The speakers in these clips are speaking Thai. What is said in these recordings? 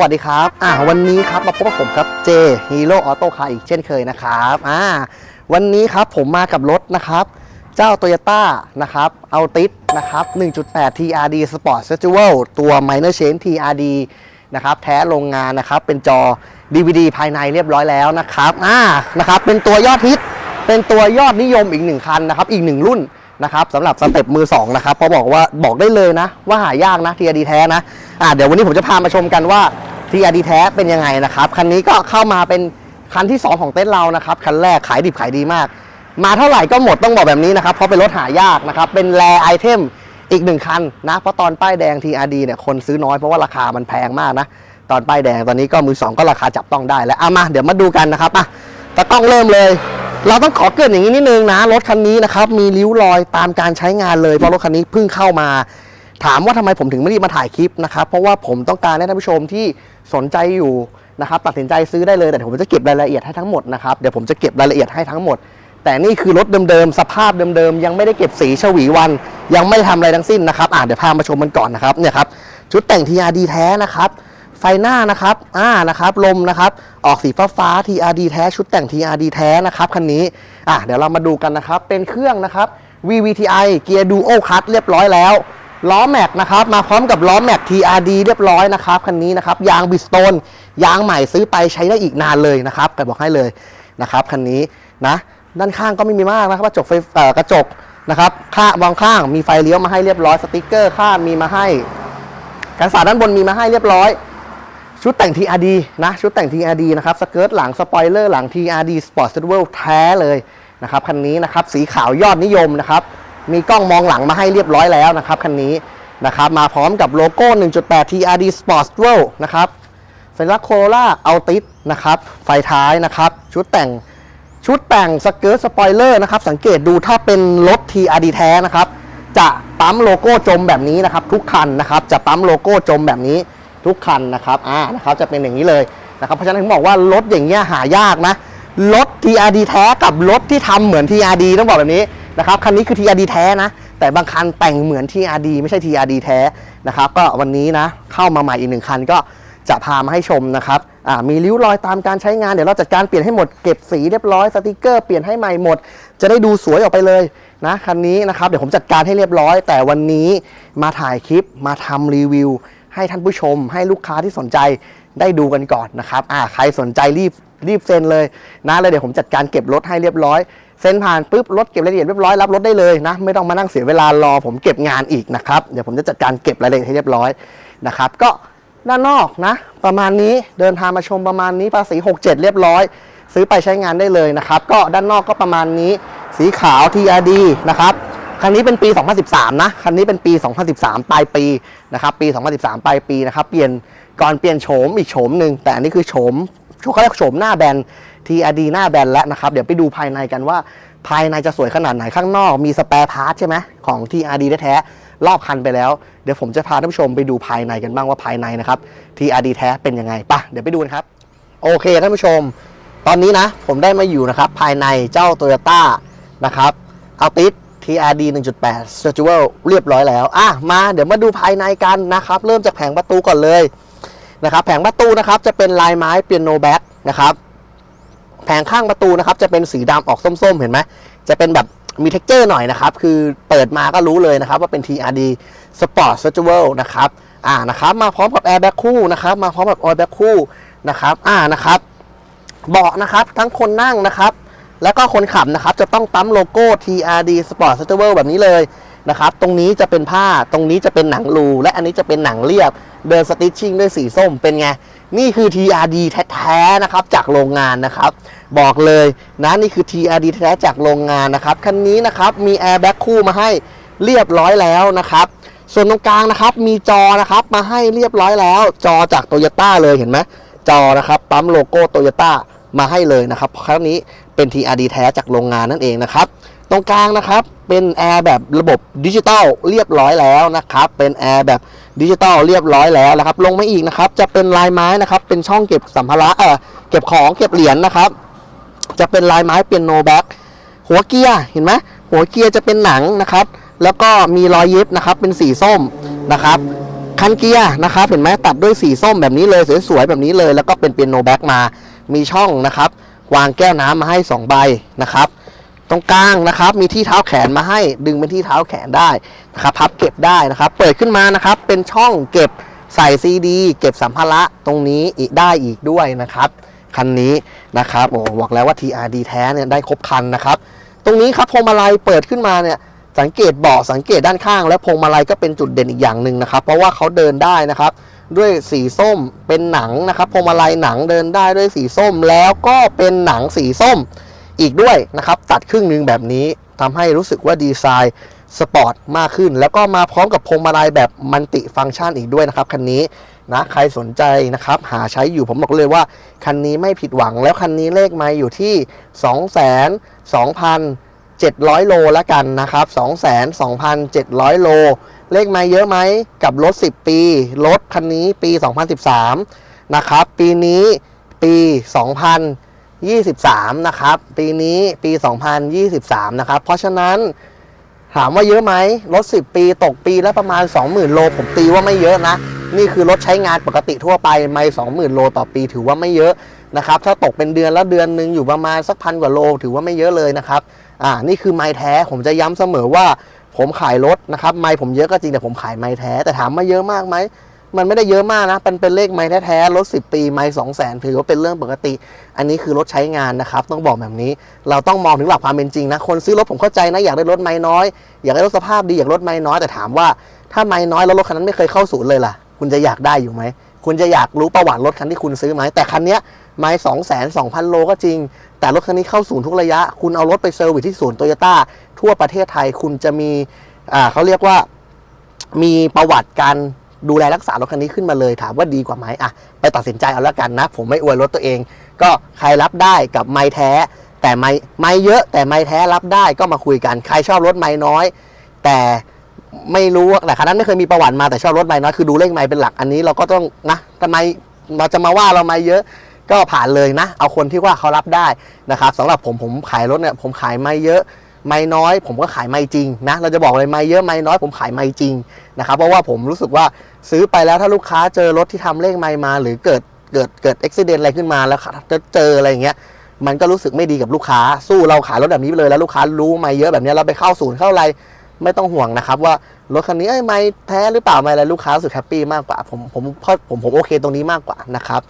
วัสดีครับ อ่าวันนี้ครับมาพบกับผมครับเจฮีโร่ออโต้คาร์อีกเช่นเคยนะครับอ่าวันนี้ครับผมมากับรถนะครับ เจ้า Toyota นะครับเอาติสนะครับ 1.8 TRD Sport Festival ตัว Minor Change TRD นะครับแท้โรงงานนะครับ เป็นจอ DVD ภายในเรียบร้อยแล้วนะครับอ่านะครับ เป็นตัวยอดฮิต เป็นตัวยอดนิยมอีกหนึ่งคันนะครับ อีกหนึ่งรุ่นนะครับสำหรับสเต็ปมือ2นะครับเพราะบอกว่าบอกได้เลยนะ ว่าหายากนะ TRD แท้นะอ่าเดี๋ยววันนี้ผมจะพามาชมกันว่า TRD แท้เป็นยังไงนะครับคันนี้ก็เข้ามาเป็นคันที่ 2 ของเต้นเรานะครับคันแรกขายดิบขายดีมาก มาเท่าไหร่ก็หมดต้องบอกแบบนี้นะครับเพราะเป็นรถหายากนะครับเป็นแรไอเทมอีกหนึ่งคันนะเพราะตอนป้ายแดง TRD เนี่ยคนซื้อน้อยเพราะว่าราคามันแพงมากนะตอนป้ายแดงตอนนี้ก็มือสองก็ราคาจับต้องได้แล้วเอามาเดี๋ยวมาดูกันนะครับอะตะกล้องเริ่มเลย เราต้องขอเกินอย่างนี้นิดนึงนะรถคันนี้นะครับมีริ้วรอยตามการใช้งานเลยเพราะรถคันนี้เพิ่งเข้ามา ถามว่าทำไมผมถึงไม่รีบมาถ่ายคลิปนะครับ เพราะว่าผมต้องการให้ท่านผู้ชมที่สนใจอยู่นะครับตัดสินใจซื้อได้เลยแต่ผมจะเก็บรายละเอียดให้ทั้งหมดนะครับเดี๋ยวผมจะเก็บรายละเอียดให้ทั้งหมด แต่นี่คือรถเดิมๆสภาพเดิมๆยังไม่ได้เก็บสีฉวีวัน ยังไม่ได้ทำอะไรทั้งสิ้นนะครับอะเดี๋ยวพามาชมมันก่อนนะครับเนี่ยครับชุดแต่ง TRD แท้นะครับไฟหน้านะครับอ่านะครับลมนะครับออกสีฟ้าฟ้าๆ TRD แท้ชุดแต่ง TRD แท้นะครับคันนี้อะเดี๋ยวเรามาดูกันนะครับเป็นเครื่องนะครับ VVTi เกียร์ดูโอคัตเรียบร้อยแล้ว ล้อแม็กนะครับมาพร้อมกับล้อแม็ก TRD เรียบร้อยนะครับคันนี้นะครับยางบิสโตนยางใหม่ซื้อไปใช้ได้อีกนานเลยนะครับแต่บอกให้เลยนะครับคันนี้นะด้านข้างก็ไม่มีมากนะครับกระจกไฟกระจกนะครับข้างวางข้างมีไฟเลี้ยวมาให้เรียบร้อยสติกเกอร์ข้างมีมาให้กันศาสตร์ด้านบนมีมาให้เรียบร้อย ชุดแต่ง TRD นะชุดแต่ง TRD นะครับสเกิร์ตหลังสปอยเลอร์หลัง TRD Sport s e d w e l แท้เลยนะครับคันนี้นะครับสีขาวยอดนิยมนะครับ มีกล้องมองหลังมาให้เรียบร้อยแล้วนะครับคันนี้นะครับมาพร้อมกับโลโก้ 1.8 TRD Sport s t e d w e l นะครับสัญลักษณ์โคโรล่าเอาติสนะครับไฟท้ายนะครับ ชุดแต่งชุดแต่งสเกิร์ตสปอยเลอร์นะครับ สังเกตดูถ้าเป็นรถ TRD แท้นะครับ จะปั๊มโลโก้จมแบบนี้นะครับ ทุกคันนะครับ จะปั๊มโลโก้จมแบบนี้ทุกคันนะครับอ่านะครับจะเป็นอย่างนี้เลยนะครับเพราะฉะนั้นผมบอกว่ารถอย่างเงี้ยหายากนะรถ TRD แท้กับรถที่ทำเหมือน TRD ต้องบอกแบบนี้ นะครับคันนี้คือ TRD แท้นะ แต่บางคันแต่งเหมือน TRD ไม่ใช่ TRD แท้นะครับก็วันนี้นะเข้ามาใหม่อีกหนึ่งคันก็จะพามาให้ชมนะครับมีริ้วรอยตามการใช้งานเดี๋ยวเราจัดการเปลี่ยนให้หมดเก็บสีเรียบร้อยสติกเกอร์เปลี่ยนให้ใหม่หมด จะได้ดูสวยออกไปเลยนะคันนี้นะครับเดี๋ยวผมจัดการให้เรียบร้อย แต่วันนี้มาถ่ายคลิปมาทำรีวิว ให้ท่านผู้ชม ให้ลูกค้าที่สนใจได้ดูกันก่อนนะครับอ่าใครสนใจรีบรีบเซ็นเลยนะแล้วเดี๋ยวผมจัดการเก็บรถให้เรียบร้อย เซ็นผ่านปุ๊บรถเก็บรายละเอียดเรียบร้อยรับรถได้เลยนะไม่ต้องมานั่งเสียเวลารอผมเก็บงานอีกนะครับเดี๋ยวผมจะจัดการเก็บรายละเอียดให้เรียบร้อยนะครับ ก็ด้านนอกนะ ประมาณนี้เดินทางมาชมประมาณนี้ภาษี 67 เรียบร้อย ซื้อไปใช้งานได้เลยนะครับ ก็ด้านนอกก็ประมาณนี้ สีขาว TRD นะครับคันนี้เป็นปี 2013 นะ คันนี้เป็นปี 2013 ปลายปีนะครับ ปี 2013 ปลายปีนะครับ เปลี่ยนก่อนเปลี่ยนโฉมอีกโฉมหนึ่ง แต่อันนี้คือโฉม เขาเรียกโฉมหน้าแบน TRD หน้าแบนแล้วนะครับ เดี๋ยวไปดูภายในกันว่า ภายในจะสวยขนาดไหนข้างนอกมีสแปร์พาร์ทใช่ไหมของ TRD แท้รอบคันไปแล้ว เดี๋ยวผมจะพาท่านผู้ชมไปดูภายในกันบ้างว่าภายในนะครับ TRD แท้เป็นยังไงปะเดี๋ยวไปดูนะครับ โอเคท่านผู้ชม ตอนนี้นะ ผมได้มาอยู่นะครับ ภายในเจ้า Toyota นะครับเอาติส TRD 1.8 s t r a t u a l เรียบร้อยแล้ว อะ มา เดี๋ยวมาดูภายในกันนะครับ เริ่มจากแผงประตูก่อนเลย นะครับแผงประตูนะครับจะเป็นลายไม้เปียโนแบ็กนะครับแผงข้างประตูนะครับจะเป็นสีดำออกส้มๆ เห็นไหมจะเป็นแบบมีเท็กเจอร์หน่อยนะครับ คือเปิดมาก็รู้เลยนะครับว่าเป็น TRD Sport s t r a t u a l นะครับอ่านะครับมาพร้อมกับแอร์แบ็กคู่นะครับมาพร้อมกับออยแบ็กคู่นะครับอ่านะครับเบาะนะครับทั้งคนนั่งนะครับ แล้วก็คนขับนะครับจะต้องปั๊มโลโก้ TRD Sport s t r a t u a l แบบนี้เลย นะครับ ตรงนี้จะเป็นผ้า ตรงนี้จะเป็นหนังรู และอันนี้จะเป็นหนังเรียบ เดินสติชชิ่งด้วยสีส้ม เป็นไง นี่คือ TRD แท้ๆนะครับ จากโรงงานนะครับ บอกเลยนะนี่คือ TRD แท้ๆจากโรงงานนะครับ คันนี้นะครับ มีแอร์แบ็กคู่มาให้เรียบร้อยแล้วนะครับ ส่วนตรงกลางนะครับ มีจอนะครับ มาให้เรียบร้อยแล้ว จอจากโตโยต้าเลยเห็นไหมจอนะครับ ปั๊มโลโก้โตโยต้ามาให้เลยนะครับ ครั้งนี้เป็น TRD แท้จากโรงงานนั่นเองนะครับ ตรงกลางนะครับเป็นแอร์แบบระบบดิจิตอลเรียบร้อยแล้วนะครับเป็นแอร์แบบดิจิตอลเรียบร้อยแล้วนะครับลงมาอีกนะครับจะเป็นลายไม้นะครับเป็นช่องเก็บสัมภาระเออเก็บของเก็บเหรียญนะครับ จะเป็นลายไม้เป็นโนแบ็กหัวเกียร์เห็นไหมหัวเกียร์จะเป็นหนังนะครับ แล้วก็มีรอยเย็บนะครับเป็นสีส้มนะครับคันเกียร์นะครับเห็นไหมตัดด้วยสีส้มแบบนี้เลยสวยๆแบบนี้เลย แล้วก็เป็นเปียโนแบ็กมา มีช่องนะครับ วางแก้วน้ำมาให้ 2 ใบนะครับ ตรงกลางนะครับ มีที่เท้าแขนมาให้ดึงเป็นที่เท้าแขนได้นะครับพับเก็บได้นะครับ เปิดขึ้นมานะครับ เป็นช่องเก็บใส่ซีดีเก็บสัมภาระตรงนี้อีกได้อีกด้วยนะครับ คันนี้นะครับโอ้บอกแล้วว่า TRD แท้เนี่ยได้ครบคันนะครับ ตรงนี้ครับพวงมาลัยเปิดขึ้นมาเนี่ยสังเกตเบาะสังเกตด้านข้าง และพวงมาลัยก็เป็นจุดเด่นอีกอย่างหนึ่งนะครับ เพราะว่าเขาเดินได้นะครับ ด้วยสีส้มเป็นหนังนะครับพวงมาลัยหนังเดินได้ด้วยสีส้มแล้วก็เป็นหนังสีส้ม อีกด้วยนะครับ ตัดครึ่งหนึ่งแบบนี้ทำให้รู้สึกว่าดีไซน์สปอร์ตมากขึ้น แล้วก็มาพร้อมกับพวงมาลัยแบบมัลติฟังก์ชันอีกด้วยนะครับคันนี้นะใครสนใจนะครับ หาใช้อยู่ผมบอกเลยว่า คันนี้ไม่ผิดหวังแล้วคันนี้เลขไมาอยู่ที่ 2 2 0 0 700 โลแล้วกันนะครับ 22,700 โล เลขไมาเยอะไหมกับรถ 10 ปี รถคันนี้ปี 2013 นะครับ ปีนี้ปี 23 นะครับ ปีนี้ปี 2023 นะครับ เพราะฉะนั้นถามว่าเยอะไหมรถ 10 ปีตกปีและประมาณ 20,000 โล ผมตีว่าไม่เยอะนะ นี่คือรถใช้งานปกติทั่วไปไม่20,000 โลต่อปีถือว่าไม่เยอะนะครับ ถ้าตกเป็นเดือนแล้วเดือนหนึ่งอยู่ประมาณสักพันกว่าโล ถือว่าไม่เยอะเลยนะครับ อ่า นี่คือไม้แท้ ผมจะย้ำเสมอว่าผมขายรถนะครับ ไม้ผมเยอะก็จริงแต่ผมขายไม้แท้ แต่ถามว่าเยอะมากไหม มันไม่ได้เยอะมากนะเป็นเป็นเลขไม้แท้ๆรถ10 ปีไม้2 0 0 0 0ถือว่าเป็นเรื่องปกติ อันนี้คือรถใช้งานนะครับ ต้องบอกแบบนี้ เราต้องมองถึงหลักความเป็นจริงนะ คนซื้อรถผมเข้าใจนะ อยากได้รถไม้น้อย อยากได้รถสภาพดี อยากรถไม้น้อย แต่ถามว่า ถ้าไม้น้อยแล้วรถคันนั้นไม่เคยเข้าศูนย์เลยล่ะ คุณจะอยากได้อยู่ไหม คุณจะอยากรู้ประวัติรถคันที่คุณซื้อไหม แต่คันเนี้ยไม้สองแสนสองพันโลก็จริง แต่รถคันนี้เข้าศูนย์ทุกระยะ คุณเอารถไปเซอร์วิสที่ศูนย์โตโยต้าทั่วประเทศไทย คุณจะมี อ่าเขาเรียกว่า มีประวัติการ ดูแลรักษารถคันนี้ขึ้นมาเลย ถามว่าดีกว่าไหมอะไปตัดสินใจเอาละกันนะ ผมไม่อวยรถตัวเอง ก็ใครรับได้กับไม้แท้ แต่ไม้ไม้เยอะ แต่ไม้แท้รับได้ก็มาคุยกัน ใครชอบรถไม้น้อย แต่ไม่รู้แต่คันนั้นไม่เคยมีประวัติมาแต่ชอบรถไม้น้อยคือดูเลขไม้เป็นหลักอันนี้เราก็ต้องนะทำไมเราจะมาว่าเราไม้เยอะก็ผ่านเลยนะ เอาคนที่ว่าเขารับได้นะครับสำหรับผมผมขายรถเนี่ยผมขายไม้เยอะไม้น้อย ผมก็ขายไม้จริงนะเราจะบอกเลยไม้เยอะไม้น้อยผมขายไม้จริงนะครับเพราะว่าผมรู้สึกว่า ซื้อไปแล้วถ้าลูกค้าเจอรถที่ทำเลขไม่มา หรือเกิดเกิดเกิดอุบิเหตุอะไรขึ้นมาแล้วจะเจออะไรอย่างเงี้ยมันก็รู้สึกไม่ดีกับลูกค้าสู้เราขายรถแบบนี้ไปเลยแล้วลูกค้ารู้ไม่เยอะแบบนี้เราไปเข้าศูนย์เข้าอะไรไม่ต้องห่วงนะครับว่ารถคันนี้ไอ้ไม่แท้หรือเปล่าไม่อะไรลูกค้ารู้สึกแฮปปี้มากกว่าผมผมผมผมผมโอเคตรงนี้มากกว่านะครับ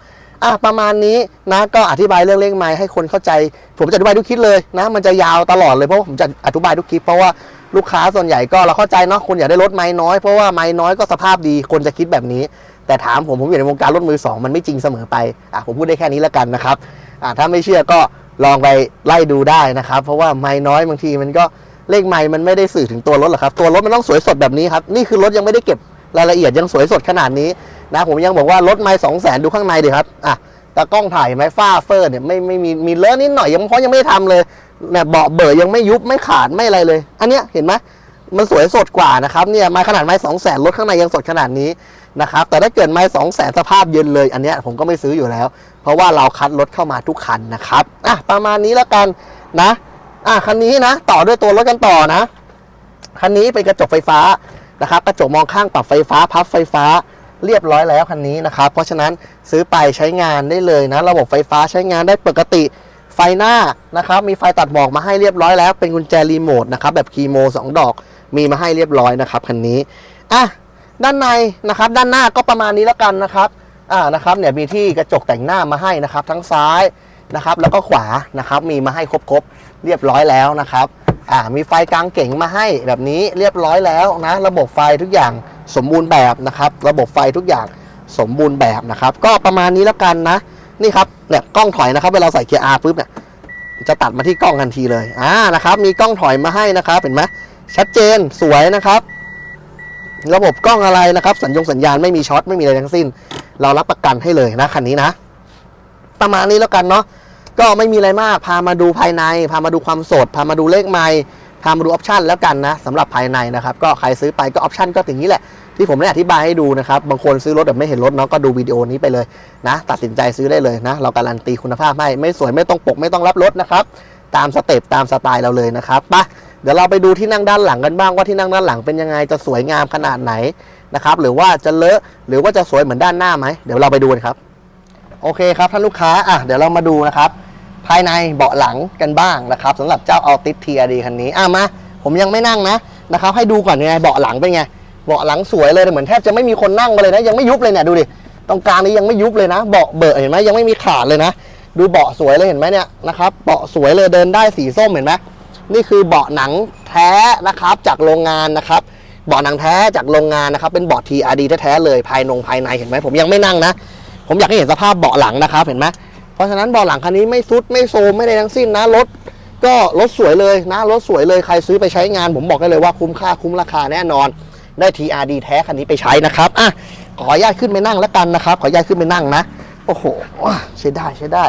อะประมาณนี้นะก็อธิบายเรื่องเลขไม้ให้คนเข้าใจ ผมจะอธิบายทุกคลิปเลยนะ มันจะยาวตลอดเลยเพราะผมจะอธิบายทุกคลิปเพราะว่าลูกค้าส่วนใหญ่ก็เราเข้าใจเนาะคนอยากได้รถไม้น้อยเพราะว่าไม้น้อยก็สภาพดีคนจะคิดแบบนี้ แต่ถามผมผมอยู่ในวงการรถมือสองมันไม่จริงเสมอไปอะผมพูดได้แค่นี้แล้วกันนะครับอะถ้าไม่เชื่อก็ลองไปไล่ดูได้นะครับ เพราะว่าไม้น้อยบางทีมันก็เลขไม้มันไม่ได้สื่อถึงตัวรถหรอกครับตัวรถมันต้องสวยสดแบบนี้ครับนี่คือรถยังไม่ได้เก็บ รายละเอียดยังสวยสดขนาดนี้นะผมยังบอกว่ารถไม้สองแสนดูข้างในดิครับอะตากล้องถ่ายไหมฝ้าเฟอร์เนี่ยไม่ไม่มีมีเลอะนิดหน่อยยังเพราะยังไม่ได้ทำเลยเนี่ยเบาะเบอร์ยังไม่ยุบไม่ขาดไม่อะไรเลย อันเนี้ยเห็นไหมมันสวยสดกว่านะครับเนี่ยไม้ขนาดไม้สองแสนรถข้างในยังสดขนาดนี้นะครับแต่ถ้าเกิดไม้สองแสนสภาพเย็นเลย อันเนี้ยผมก็ไม่ซื้ออยู่แล้ว เพราะว่าเราคัดรถเข้ามาทุกคันนะครับอะประมาณนี้แล้วกันนะอะคันนี้นะ ต่อด้วยตัวรถกันต่อนะ คันนี้เป็นกระจกไฟฟ้า นะครับกระจกมองข้างปรับไฟฟ้าพับไฟฟ้าเรียบร้อยแล้วคันนี้นะครับ เพราะฉะนั้นซื้อไปใช้งานได้เลยนะ ระบบไฟฟ้าใช้งานได้ปกติ ไฟหน้านะครับ มีไฟตัดหมอกมาให้เรียบร้อยแล้ว เป็นกุญแจรีโมทนะครับ แบบคีโมสองดอก มีมาให้เรียบร้อยนะครับคันนี้ อะ ด้านในนะครับ ด้านหน้าก็ประมาณนี้แล้วกันนะครับ อ่า นะครับ เนี่ย มีที่กระจกแต่งหน้ามาให้นะครับ ทั้งซ้ายนะครับ แล้วก็ขวานะครับ มีมาให้ครบๆ เรียบร้อยแล้วนะครับ อ่ามีไฟกลางเก๋งมาให้แบบนี้เรียบร้อยแล้วนะ ระบบไฟทุกอย่างสมบูรณ์แบบนะครับ ระบบไฟทุกอย่างสมบูรณ์แบบนะครับ ก็ประมาณนี้แล้วกันนะ นี่ครับเนี่ยกล้องถอยนะครับเวลาใส่เกียร์ R ปุ๊บเนี่ยจะตัดมาที่กล้องทันทีเลยอ่านะครับ มีกล้องถอยมาให้นะครับ เห็นไหมชัดเจนสวยนะครับ ระบบกล้องอะไรนะครับ สัญญงสัญญาณไม่มีช็อตไม่มีอะไรทั้งสิ้น เรารับประกันให้เลยนะคันนี้นะ ประมาณนี้แล้วกันเนาะ ก็ไม่มีอะไรมากพามาดูภายใน พามาดูความสด พามาดูเลขไม้พามาดูออปชันแล้วกันนะสำหรับภายในนะครับ ก็ใครซื้อไปก็ออปชันก็อย่างนี้แหละ ที่ผมได้อธิบายให้ดูนะครับ บางคนซื้อรถแบบไม่เห็นรถเนาะก็ดูวิดีโอนี้ไปเลยนะ ตัดสินใจซื้อได้เลยนะ เราการันตีคุณภาพให้ไม่สวยไม่ต้องปกไม่ต้องรับรถนะครับตามสเต็ปตามสไตล์เราเลยนะครับไปะเดี๋ยวเราไปดูที่นั่งด้านหลังกันบ้างว่าที่นั่งด้านหลังเป็นยังไงจะสวยงามขนาดไหนนะครับหรือว่าจะเลอะหรือว่าจะสวยเหมือนด้านหน้าไหมเดี๋ยวเราไปดูกันครับ โอเคครับท่านลูกค้าอะเดี๋ยวเรามาดูนะครับ ภายในเบาะหลังกันบ้างนะครับสำหรับเจ้า Altis TRD คันนี้อะมาผมยังไม่นั่งนะนะครับ ให้ดูก่อนไงเบาะหลังเป็นไงเบาะหลังสวยเลยเหมือนแทบจะไม่มีคนนั่งมาเลยนะ ยังไม่ยุบเลยเนี่ยดูดิตรงกลางนี้ยังไม่ยุบเลยนะ เบาะเบอะเห็นไหมยังไม่มีขาดเลยนะ ดูเบาะสวยเลยเห็นไหมเนี่ยนะครับเบาะสวยเลยเดินได้สีส้มเห็นไหมนี่คือเบาะหนังแท้นะครับจากโรงงานนะครับเบาะหนังแท้จากโรงงานนะครับเป็นเบาะ TRD แท้ๆเลยภายนงภายในเห็นไหมผมยังไม่นั่งนะ ผมอยากให้เห็นสภาพเบาะหลังนะครับเห็นไหม เพราะฉะนั้นเบาะหลังคันนี้ไม่ซุดไม่โซมไม่ได้ทั้งสิ้นนะรถก็รถสวยเลยนะรถสวยเลยใครซื้อไปใช้งาน ผมบอกได้เลยว่าคุ้มค่าคุ้มราคาแน่นอน ได้ TRD แท้คันนี้ไปใช้นะครับอะขออนุญาตขึ้นไปนั่งแล้วกันนะครับ ขออนุญาตขึ้นไปนั่งนะโอ้โหใช้ได้ใช้ได้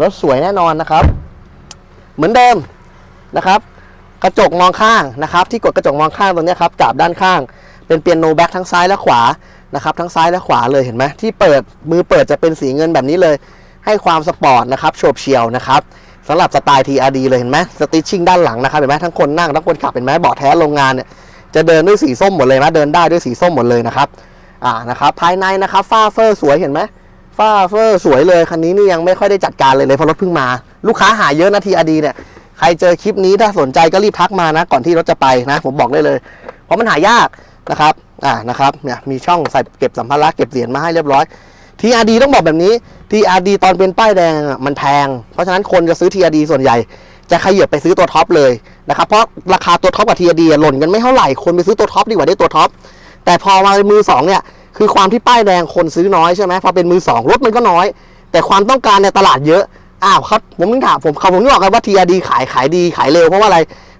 รถสวยแน่นอนนะครับ เหมือนเดิมนะครับ กระจกมองข้างนะครับ ที่กดกระจกมองข้างตรงนี้ครับจับด้านข้าง เป็นเปียโนแบ็คทั้งซ้ายและขวานะครับ ทั้งซ้ายและขวาเลยเห็นไหมที่เปิดมือเปิดจะเป็นสีเงินแบบนี้เลย ให้ความสปอร์ตนะครับโฉบเฉี่ยวนะครับสำหรับสไตล์ TRD เลยเห็นไหมสติชชิ่งด้านหลังนะครับเห็นไหมทั้งคนนั่งทั้งคนขับเห็นไหมเบาะแท้โรงงานเนี่ยจะเดินด้วยสีส้มหมดเลยนะเดินได้ด้วยสีส้มหมดเลยนะครับอ่านะครับภายในนะครับฝ้าเฟอร์สวยเห็นไหมฝ้าเฟอร์สวยเลยคันนี้นี่ยังไม่ค่อยได้จัดการเลยเลยเพราะรถเพิ่งมา ลูกค้าหาเยอะนะ TRD เนี่ยใครเจอคลิปนี้ถ้าสนใจก็รีบทักมานะ ก่อนที่รถจะไปนะ ผมบอกได้เลย เพราะมันหายากนะครับอ่านะครับเนี่ยมีช่องใส่เก็บสัมภาระเก็บเหรียญมาให้เรียบร้อย TRD ต้องบอกแบบนี้ TRD ตอนเป็นป้ายแดงอะมันแพง เพราะฉะนั้นคนจะซื้อ TRD ส่วนใหญ่ จะขยับไปซื้อตัวท็อปเลยนะครับ เพราะราคาตัวท็อปกับ TRD อะหล่นกันไม่เท่าไหร่ คนไปซื้อตัวท็อปดีกว่าได้ตัวท็อป แต่พอมาเป็นมือสองเนี่ยคือความที่ป้ายแดงคนซื้อน้อยใช่ไหมพอเป็นมือสองรถมันก็น้อย แต่ความต้องการในตลาดเยอะ อ้าวครับผมนึกถามผมเขาผมนึกออกกันว่า TRD ขายขายดีขายเร็วเพราะว่าอะไร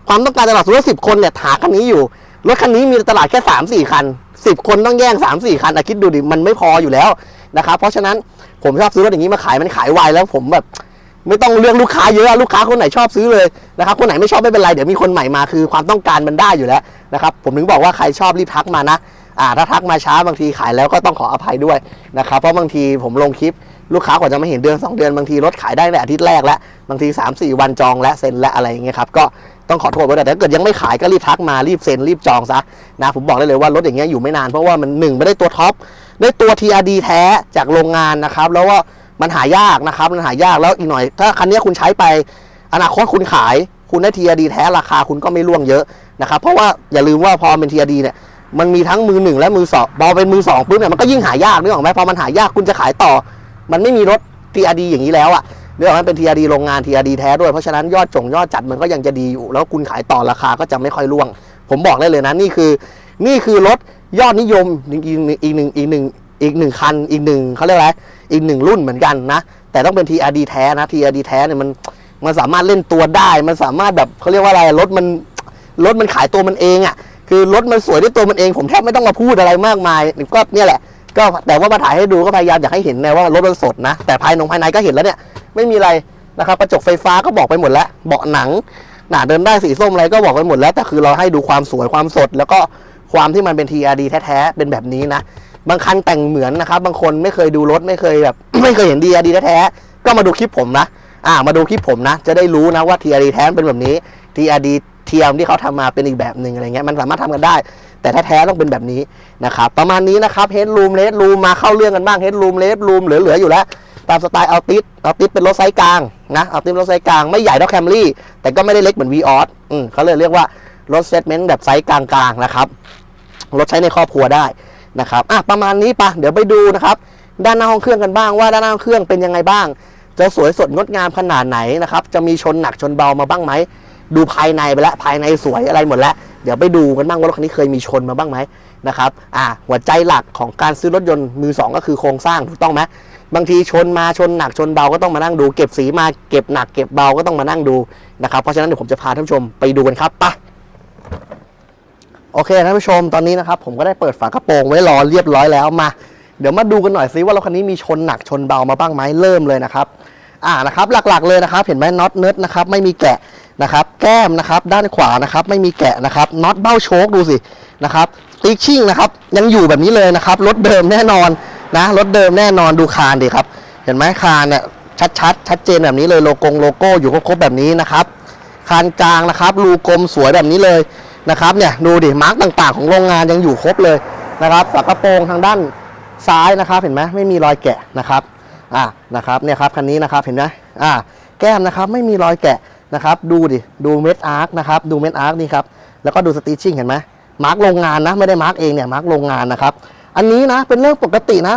ความต้องการตลาดสมมติสิบคนเนี่ยหาคันนี้อยู่ รถคันนี้มีตลาดแค่สามสี่คันสิบคนต้องแย่งสามสี่คันอะคิดดูดิมันไม่พออยู่แล้วนะครับเพราะฉะนั้น ผมชอบซื้อรถอย่างนี้มาขายมันขายไวแล้วผมแบบ ไม่ต้องเลือกลูกค้าเยอะลูกค้าคนไหนชอบซื้อเลยนะครับคนไหนไม่ชอบไม่เป็นไรเดี๋ยวมีคนใหม่มาคือความต้องการมันได้อยู่แล้วนะครับผมถึงบอกว่าใครชอบรีบทักมานะอ่าถ้าทักมาช้าบางทีขายแล้วก็ต้องขออภัยด้วยนะครับเพราะบางทีผมลงคลิปลูกค้ากว่าจะมาเห็นเดือน 2 เดือนบางทีรถขายได้ในอาทิตย์แรกแล้วบางที 3 4 วันจองและเซ็นและอะไรอย่างเงี้ยครับก็ ต้องขอโทษไว้แต่ถ้าเกิดยังไม่ขายก็รีบทักมารีบเซ็นรีบจองซะนะผมบอกได้เลยว่ารถอย่างเงี้ยอยู่ไม่นานเพราะว่ามันหนึ่งไม่ได้ตัวท็อปได้ตัว TRD แท้จากโรงงานนะครับ แล้วว่ามันหายากนะครับมันหายากแล้วอีกหน่อย ถ้าคันนี้คุณใช้ไปอนาคตคุณขาย คุณได้ TRD แท้ราคาคุณก็ไม่ร่วงเยอะนะครับ เพราะว่าอย่าลืมว่าพอเป็น TRD เนี่ยมันมีทั้งมือหนึ่งและมือสองพอเป็นมือสองปุ๊บเนี่ยมันก็ยิ่งหายากนึกออกไหมพอมันหายากคุณจะขายต่อ มันไม่มีรถ TRD อย่างนี้แล้วอะ เรื่องมันเป็น TRD โรงงาน TRD แท้ด้วย เพราะฉะนั้นยอดจงยอดจัดมันก็ยังจะดีอยู่ แล้วคุณขายต่อราคาก็จะไม่ค่อยร่วง ผมบอกได้เลยนะนี่คือ นี่คือรถยอดนิยมอีกหนึ่งอีกหนึ่งอีกหนึ่งอีกหนึ่งคันอีกหนึ่งเขาเรียกอะไรอีกหนึ่งรุ่นเหมือนกันนะแต่ต้องเป็น TRD แท้นะ TRD แท้เนี่ยมันมันสามารถเล่นตัวได้ มันสามารถแบบเขาเรียกว่าอะไรรถมันรถมันขายตัวมันเองอะคือรถมันสวยด้วยตัวมันเองผมแทบไม่ต้องมาพูดอะไรมากมายก็เนี่ยแหละ ก็แต่ว่ามาถ่ายให้ดูก็พยายามอยากให้เห็นนะว่ารถมันสดนะ แต่ภายในภายในก็เห็นแล้วเนี่ย ไม่มีอะไรนะครับกระจกไฟฟ้าก็บอกไปหมดแล้ว เบาะหนังหนาเดินได้สีส้มอะไรก็บอกไปหมดแล้ว แต่คือเราให้ดูความสวยความสด แล้วก็ความที่มันเป็น TRD แท้ๆเป็นแบบนี้นะ บางคันแต่งเหมือนนะครับ บางคนไม่เคยดูรถไม่เคยแบบ ไม่เคยเห็น TRD แท้ๆก็มาดูคลิปผมนะ อ่า มาดูคลิปผมนะ จะได้รู้นะว่า TRD แท้เป็นแบบนี้ TRD เทียมที่เขาทำมาเป็นอีกแบบหนึ่งอะไรเงี้ยมันสามารถทำกันได้ แต่แท้ๆต้องเป็นแบบนี้นะครับประมาณนี้นะครับเฮดรูมเลดรูมมาเข้าเรื่องกันบ้างเฮดรูมเลดรูมเหลือๆอยู่แล้ว ตามสไตล์เอัลติสอัลติสเป็นรถไซส์กลางนะเอัลติสรถไซส์กลางไม่ใหญ่เท่าแคมรี่แต่ก็ไม่ได้เล็กเหมือนวีออสอืมเขาเลยเรียกว่ารถเซตเมนต์แบบไซส์กลางๆนะครับรถใช้ในครอบครัวได้นะครับอะประมาณนี้ปะเดี๋ยวไปดูนะครับด้านหน้าห้องเครื่องกันบ้างว่าด้านหน้าห้องเครื่องเป็นยังไงบ้าง จะสวยสดงดงามขนาดไหนนะครับจะมีชนหนักชนเบามาบ้างไหมดูภายในไปแล้วภายในสวยอะไรหมดแล้ว เดี๋ยวไปดูกันบ้างว่ารถคันนี้เคยมีชนมาบ้างไหมนะครับอ่าหัวใจหลักของการซื้อรถยนต์มือสองก็คือโครงสร้างถูกต้องไหมบางทีชนมาชนหนักชนเบาก็ต้องมานั่งดู เก็บสีมาเก็บหนักเก็บเบาก็ต้องมานั่งดูนะครับเพราะฉะนั้นเดี๋ยวผมจะพาท่านผู้ชมไปดูกันครับไปะโอเคท่านผู้ชมตอนนี้นะครับผมก็ได้เปิดฝากระโปรงไว้รอเรียบร้อยแล้วมา เดี๋ยวมาดูกันหน่อยซิว่ารถคันนี้มีชนหนักชนเบามาบ้างไหมเริ่มเลยนะครับ อ่านะครับหลักๆเลยนะครับ เห็นไหมน็อตเนิร์ดนะครับไม่มีแกะนะครับ แก้มนะครับ ด้านขวานะครับ ไม่มีแกะนะครับน็อตเบ้าโชคดูสินะครับติ๊กชิ่งนะครับ ยังอยู่แบบนี้เลยนะครับรถเดิมแน่นอนนะรถเดิมแน่นอนดูคานดิครับ เห็นไหมคานเนี่ยชัดๆชัดเจนแบบนี้เลยโลโก้โลโก้อยู่ครบแบบนี้นะครับ คานกลางนะครับ รูกลมสวยแบบนี้เลยนะครับเนี่ยดูดิมาร์กต่างๆ ของโรงงานยังอยู่ครบเลยนะครับฝากระโปรงทางด้านซ้ายนะครับ เห็นไหมไม่มีรอยแกะนะครับ อ่านะครับเนี่ยครับคันนี้นะครับเห็นไหมอ่าแก้มนะครับไม่มีรอยแกะนะครับ ดูดิดูเม็ดอาร์คนะครับดูเม็ดอาร์คนี่ครับแล้วก็ดูสติชิ่งเห็นไหมมาร์กโรงงานนะไม่ได้มาร์กเองเนี่ยมาร์กโรงงานนะครับ อันนี้นะเป็นเรื่องปกตินะ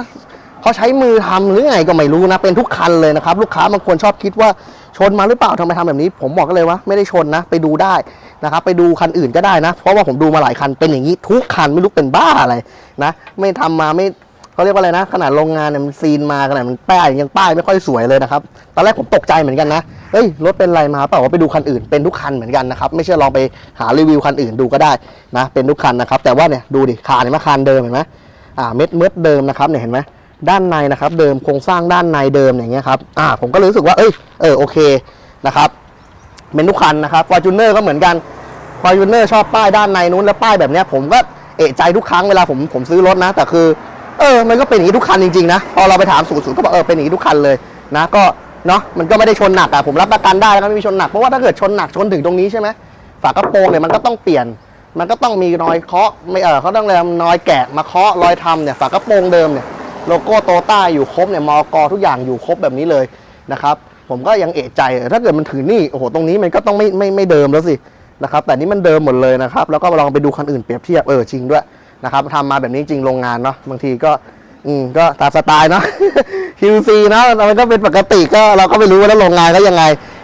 เขาใช้มือทำหรือไงก็ไม่รู้นะเป็นทุกคันเลยนะครับ ลูกค้าบางคนชอบคิดว่าชนมาหรือเปล่าทำไมทำแบบนี้ ผมบอกกันเลยว่าไม่ได้ชนนะ ไปดูได้นะครับ ไปดูคันอื่นก็ได้นะ เพราะว่าผมดูมาหลายคันเป็นอย่างนี้ทุกคันไม่รู้เป็นบ้าอะไรนะ ไม่ทำมาไม่ เขาเรียกว่าอะไรนะขนาดโรงงานเนี่ยมันซีนมาขนาดมันป้ายยังป้ายไม่ค่อยสวยเลยนะครับตอนแรกผมตกใจเหมือนกันนะเฮ้ยรถเป็นไรมาเปล่าว่าไปดูคันอื่นเป็นทุกคันเหมือนกันนะครับไม่เชื่อลองไปหารีวิวคันอื่นดูก็ได้นะเป็นทุกคันนะครับแต่ว่าเนี่ยดูดิคานเห็นไหมคานเดิมเห็นไหมอ่าเม็ดเม็ดเดิมนะครับเนี่ยเห็นไหมด้านในนะครับเดิมโครงสร้างด้านในเดิมอย่างเงี้ยครับอ่าผมก็รู้สึกว่าเอ้ยเออโอเคนะครับเป็นทุกคันนะครับฟอร์จูเนอร์ก็เหมือนกันฟอร์จูเนอร์ชอบป้ายด้านในนู้นแล้วป้ายแบบเนี้ยผมก็เอะใจทุกครั้งเวลาผมผมซื้อรถนะแต่คือ เออ มันก็เป็นอย่างนี้ทุกคันจริงๆนะ พอเราไปถามศูนย์ศูนย์ก็บอกเออเป็นอย่างนี้ทุกคันเลยนะ ก็เนาะ มันก็ไม่ได้ชนหนักอะผมรับประกันได้แล้วไม่มีชนหนัก เพราะว่าถ้าเกิดชนหนักชนถึงตรงนี้ใช่ไหมฝากระโปรงเนี่ยมันก็ต้องเปลี่ยน มันก็ต้องมีรอยเคาะ ไม่เออเขาต้องเรียกรอยแกะมาเคาะรอยทำเนี่ย ฝากระโปรงเดิมเนี่ย โลโก้โตต้าอยู่ครบเนี่ย มอกทุกอย่างอยู่ครบแบบนี้เลยนะครับ ผมก็ยังเอะใจ ถ้าเกิดมันถือนี่ โอ้โห ตรงนี้มันก็ต้องไม่ไม่ไม่เดิมแล้วสินะครับ แต่นี่มันเดิมหมดเลยนะครับ แล้วก็ลองไปดูคันอื่นเปรียบเทียบ เออ จริงด้วย นะครับทำมาแบบนี้จริงโรงงานเนาะบางทีก็ อืมก็ตามสไตล์เนาะ QC เนาะมันก็เป็นปกติก็เราก็ไม่รู้ว่าแล้วโรงงานก็ยังไง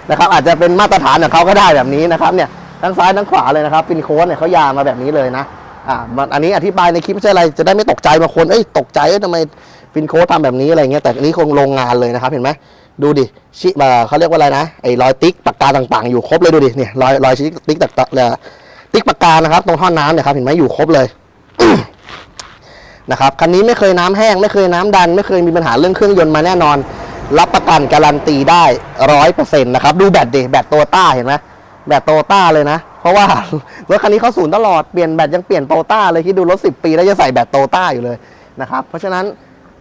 นะครับ อาจจะเป็นมาตรฐานของเขาก็ได้แบบนี้นะครับเนี่ยทั้งซ้ายทั้งขวาเลยนะครับฟินโค้ดเนี่ยเขายามาแบบนี้เลยนะอ่าอันนี้อธิบายในคลิปไม่ใช่อะไรจะได้ไม่ตกใจบางคนเอ้ยตกใจเอ้ยทำไมฟินโค้ดทำแบบนี้อะไรเงี้ยแต่อันนี้คงโรงงานเลยนะครับเห็นไหมดูดิชิเอ่อเขาเรียกว่าอะไรนะไอ้รอยติ๊กปากกาต่างๆ อยู่ครบเลยดูดิเนี่ยรอยรอยชิติ๊กต่างๆเนี่ยติ๊กปากกานะครับตรงท่อน้ำเนี่ยครับเห็นไหมอยู่ครบเลย นะครับคันนี้ไม่เคยน้ำแห้ง ไม่เคยน้ำดัน ไม่เคยมีปัญหาเรื่องเครื่องยนต์มาแน่นอน รับประกันการันตีได้ร้อยเปอร์เซ็นต์นะครับ ดูแบตดิแบตโตต้าเห็นไหมแบตโตต้าเลยนะ เพราะว่ารถคันนี้เขาศูนย์ตลอดเปลี่ยนแบตยังเปลี่ยนโตต้าเลยคิดดูรถ10ปีแล้วยังใส่แบตโตต้าอยู่เลยนะครับเพราะฉะนั้น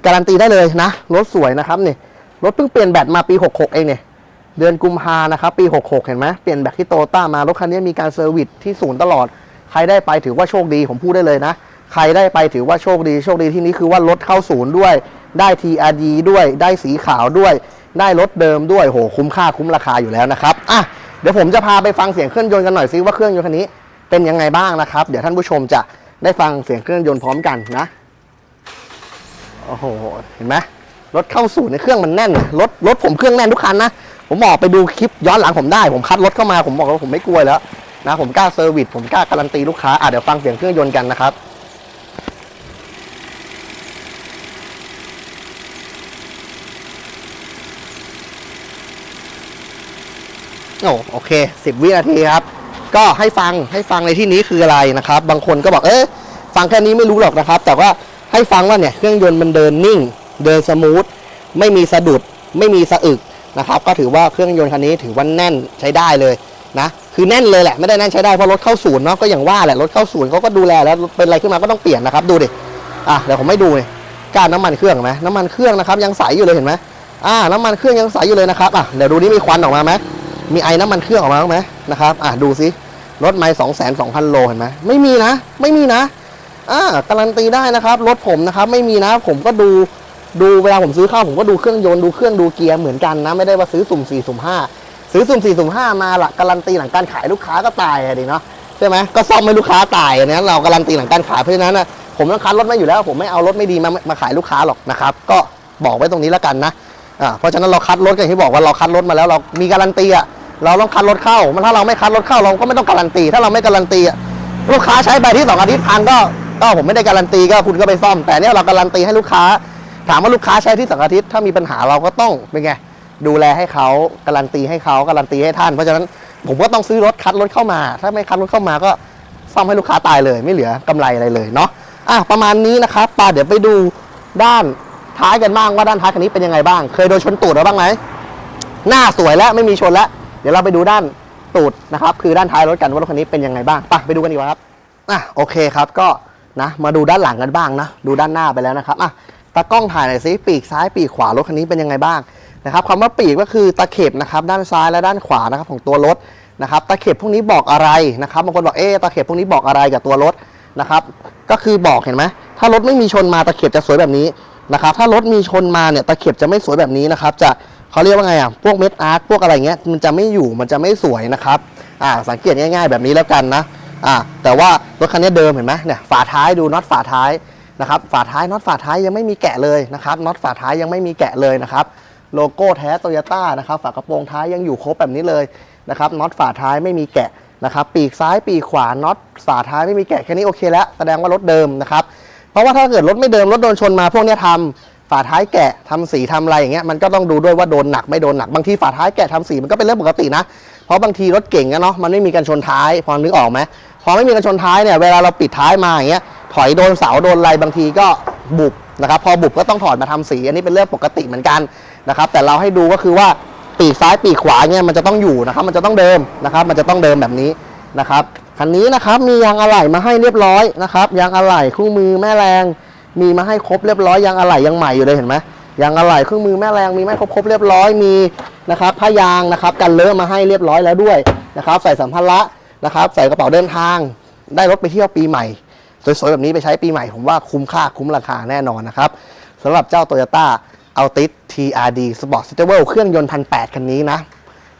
การันตีได้เลยนะรถสวยนะครับนี่รถเพิ่งเปลี่ยนแบตมาปี 66 เองเนี่ยเดือนกุมภานะครับปี 66 เห็นไหมเปลี่ยนแบตที่โตต้ามารถคันนี้มีการเซอร์วิสที่ศูนย์ตลอด ใครได้ไปถือว่าโชคดีผมพูดได้เลยนะ ใครได้ไปถือว่าโชคดีโชคดีที่นี้คือว่ารถเข้าศูนย์ด้วย ได้ TRD ด้วยได้สีขาวด้วย ได้รถเดิมด้วยโหคุ้มค่าคุ้มราคาอยู่แล้วนะครับอะเดี๋ยวผมจะพาไปฟังเสียงเครื่องยนต์กันหน่อยซิว่าเครื่องยนต์คันนี้เป็นยังไงบ้างนะครับ เดี๋ยวท่านผู้ชมจะได้ฟังเสียงเครื่องยนต์พร้อมกันนะโอ้โหเห็นไหมรถเข้าศูนย์ในเครื่องมันแน่นรถรถผมเครื่องแน่นทุกคันนะผมบอกไปดูคลิปย้อนหลังผมได้ ผมคัดรถเข้ามาผมบอกว่าผมไม่กลัวแล้ว นะผมกล้าเซอร์วิสผมกล้าการันตีลูกค้าอะเดี๋ยวฟังเสียงเครื่องยนต์กันนะครับโอ้โอเคสิบวินาทีครับ ก็ให้ฟังให้ฟังในที่นี้คืออะไรนะครับ บางคนก็บอกเอ๊ะฟังแค่นี้ไม่รู้หรอกนะครับ แต่ว่าให้ฟังว่าเนี่ยเครื่องยนต์มันเดินนิ่ง เดินสมูทไม่มีสะดุดไม่มีสะอึกนะครับ ก็ถือว่าเครื่องยนต์คันนี้ถือว่าแน่นใช้ได้เลยนะ คือแน่นเลยแหละไม่ได้แน่นใช้ได้เพราะรถเข้าศูนย์เนาะก็อย่างว่าแหละรถเข้าศูนย์เขาก็ดูแลแล้วเป็นอะไรขึ้นมาก็ต้องเปลี่ยนนะครับดูดิอะเดี๋ยวผมให้ดูเลยการน้ำมันเครื่องเห็นไหมน้ำมันเครื่องนะครับยังใสอยู่เลยเห็นไหมอ่าน้ำมันเครื่องยังใสอยู่เลยนะครับอะเดี๋ยวดูนี่มีควันออกมาไหมมีไอ้น้ำมันเครื่องออกมาไหมนะครับอะดูซิรถไม่สองแสนสองพันโลเห็นไหมไม่มีนะ ไม่มีนะอ่าการันตีได้นะครับ รถผมนะครับไม่มีนะผมก็ดูดูเวลาผมซื้อเข้าผมก็ดูเครื่องยนต์ดูเครื่องดูเกียร์เหมือนกันนะไม่ได้ว่าซื้อสุ่มสี่สุ่มห้า ซื้อสุ่มสี่สุ่มห้ามาละการันตีหลังการขายลูกค้าก็ตายอะดิเนาะใช่ไหมก็ซ่อมให้ลูกค้าตายอันนี้เราการันตีหลังการขายเพราะฉะนั้นนะผมต้องคัดรถไม่อยู่แล้ว ผมไม่เอารถไม่ดีมามาขายลูกค้าหรอกนะครับ ก็บอกไว้ตรงนี้แล้วกันนะอ่าเพราะฉะนั้นเราคัดรถอย่างที่บอกว่าเราคัดรถมาแล้วเรามีการันตีอะเราต้องคัดรถเข้ามันถ้าเราไม่คัดรถเข้าเราก็ไม่ต้องการันตี ถ้าเราไม่การันตีลูกค้าใช้ไปที่สองอาทิตย์พังก็ก็ผมไม่ได้การันตีก็คุณก็ไปซ่อม แต่เนี้ยเราการันตีให้ลูกค้า ถามว่าลูกค้าใช้ที่สองอาทิตย์ถ้ามีปัญหาเราก็ต้องเป็นไง ดูแลให้เขาการันตีให้เขาการันตีให้ท่าน เพราะฉะนั้นผมก็ต้องซื้อรถคัดรถเข้ามา ถ้าไม่คัดรถเข้ามาก็ซ่อมให้ลูกค้าตายเลย ไม่เหลือกำไรอะไรเลยเนาะอะประมาณนี้นะครับปาเดี๋ยวไปดูด้านท้ายกันบ้างว่าด้านท้ายคันนี้เป็นยังไงบ้าง เคยโดนชนตูดมาบ้างไหมหน้าสวยแล้วไม่มีชนแล้ว เดี๋ยวเราไปดูด้านตูดนะครับ คือด้านท้ายรถกันว่ารถคันนี้เป็นยังไงบ้างไปไปดูกันดีกว่าครับอะโอเคครับก็นะมาดูด้านหลังกันบ้างนะ ดูด้านหน้าไปแล้วนะครับอะตากล้องถ่ายหน่อยสิปีกซ้ายปีกขวารถคันนี้เป็นยังไงบ้าง นะครับคำว่าปีกก็คือตะเข็บนะครับด้านซ้ายและด้านขวานะครับของตัวรถนะครับตะเข็บพวกนี้บอกอะไรนะครับบางคนบอกเอ๊ตะเข็บพวกนี้บอกอะไรกับตัวรถนะครับก็คือบอกเห็นไหมถ้ารถไม่มีชนมาตะเข็บจะสวยแบบนี้นะครับถ้ารถมีชนมาเนี่ยตะเข็บจะไม่สวยแบบนี้นะครับจะเขาเรียกว่าไงอะพวกเม็ดอาร์ตพวกอะไรเงี้ยมันจะไม่อยู่มันจะไม่สวยนะครับอ่าสังเกตง่าย ๆ แบบนี้แล้วกันนะอ่าแต่ว่ารถคันนี้เดิมเห็นไหมเนี่ยฝาท้ายดูน็อตฝาท้ายนะครับฝาท้ายน็อตฝาท้ายยังไม่มีแกะเลยนะครับน็อตฝาท้ายยังไม่มีแกะเลยนะครับ โลโก้แท้โตโยต้านะครับฝากระโปรงท้ายยังอยู่ครบแบบนี้เลยนะครับน็อตฝาท้ายไม่มีแกะนะครับปีกซ้ายปีกขวาน็อตฝาท้ายไม่มีแกะแค่นี้โอเคแล้วแสดงว่ารถเดิมนะครับเพราะว่าถ้าเกิดรถไม่เดิมรถโดนชนมาพวกนี้ทำฝาท้ายแกะทำสีทำอะไรอย่างเงี้ยมันก็ต้องดูด้วยว่าโดนหนักไม่โดนหนักบางทีฝาท้ายแกะทำสีมันก็เป็นเรื่องปกตินะ เพราะบางทีรถเก่งอะเนาะมันไม่มีกันชนท้ายพอนึกออกไหมพอไม่มีกันชนท้ายเนี่ยเวลาเราปิดท้ายมาอย่างเงี้ยถอยโดนเสาโดนอะไรบางทีก็บุบนะครับพอบุบก็ต้องถอดมาทำสี อันนี้เป็นเรื่องปกติเหมือนกัน นะครับ แต่เราให้ดูก็คือว่าปีกซ้ายปีกขวาเนี่ยมันจะต้องอยู่นะครับ มันจะต้องเดิมนะครับ มันจะต้องเดิมแบบนี้นะครับคันนี้นะครับมียางอะไหล่มาให้เรียบร้อยนะครับยางอะไหล่คู่มือแม่แรง มีมาให้ครบเรียบร้อยยางอะไหล่ยังใหม่อยู่เลยเห็นไหมยางอะไหล่เครื่องมือแม่แรงมีมาครบครบเรียบร้อยมีนะครับผ้ายางนะครับกันเลอะมาให้เรียบร้อยแล้วด้วยนะครับใส่สัมภาระนะครับ ใส่กระเป๋าเดินทาง ได้รถไปเที่ยวปีใหม่ สวยๆแบบนี้ไปใช้ปีใหม่ผมว่าคุ้มค่าคุ้มราคาแน่นอนนะครับสำหรับเจ้าโตโยต้า Toyota Altis TRD Sport c i t y w e เครื่องยนต์พันแคันนี้นะ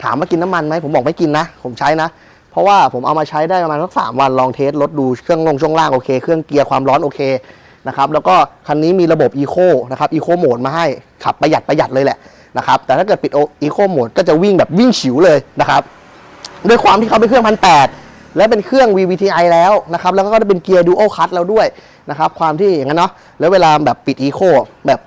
ถามว่ากินน้ำมันไหมผมบอกไม่กินนะ ผมใช้นะ เพราะว่าผมเอามาใช้ได้ประมาณสักสามวันลองเทสรถดูเครื่องลงช่วงล่างโอเค เครื่องเกียร์ความร้อนโอเคนะครับแล้วก็คันนี้มีระบบ Eco นะครับ Eco Mode มาให้ขับประหยัดประหยัดเลยแหละนะครับแต่ถ้าเกิดปิด Eco Mode ก็จะวิ่งแบบวิ่งฉิวเลยนะครับด้วยความที่เขาเป็นเครื่องพันแและเป็นเครื่อง VVTi แล้วนะครับแล้วก็ได้เป็นเกียร์ Dual Cut แล้วด้วยนะครับความที่อย่างนั้นเนาะแล้วเวลาแบบปิด Eco แบบ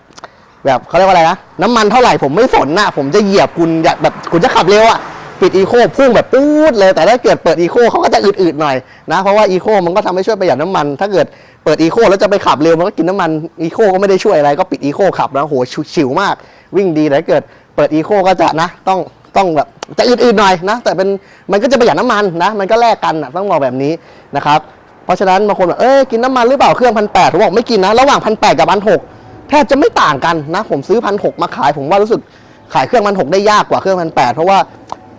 แบบเขาเรียกว่าอะไรนะ น้ำมันเท่าไหร่ผมไม่สนนะผมจะเหยียบคุณอยากแบบคุณจะขับเร็วอะปิด Eco พุ่งแบบปู๊ดเลย แต่ถ้าเกิดเปิด Eco เขาก็จะอืดๆหน่อยนะ เพราะว่า Eco มันก็ทำให้ช่วยประหยัดน้ำมัน ถ้าเกิดเปิด Eco แล้วจะไปขับเร็วมันก็กินน้ำมัน Eco ก็ไม่ได้ช่วยอะไรก็ปิด Eco ขับแล้วโหฉิวมาก วิ่งดีแต่ถ้าเกิดเปิด Eco ก็จะนะต้องต้องแบบจะอืดๆหน่อยนะ แต่เป็นมันก็จะประหยัดน้ำมันนะ มันก็แลกกันนะต้องบอกแบบนี้นะครับ เพราะฉะนั้นบางคนแบอกเอ้ยกินน้ำมันหรือเปล่าเครื่องพันแปดผมบอกไม่กินนะ ระหว่างพันแปดกับพันหก แทบจะไม่ต่างกันนะผมซื้อพันหกมาขาย ผมว่ารู้สึกขายเครื่องพันหกได้ยากกว่าเครื่องพันแปดเพราะว่า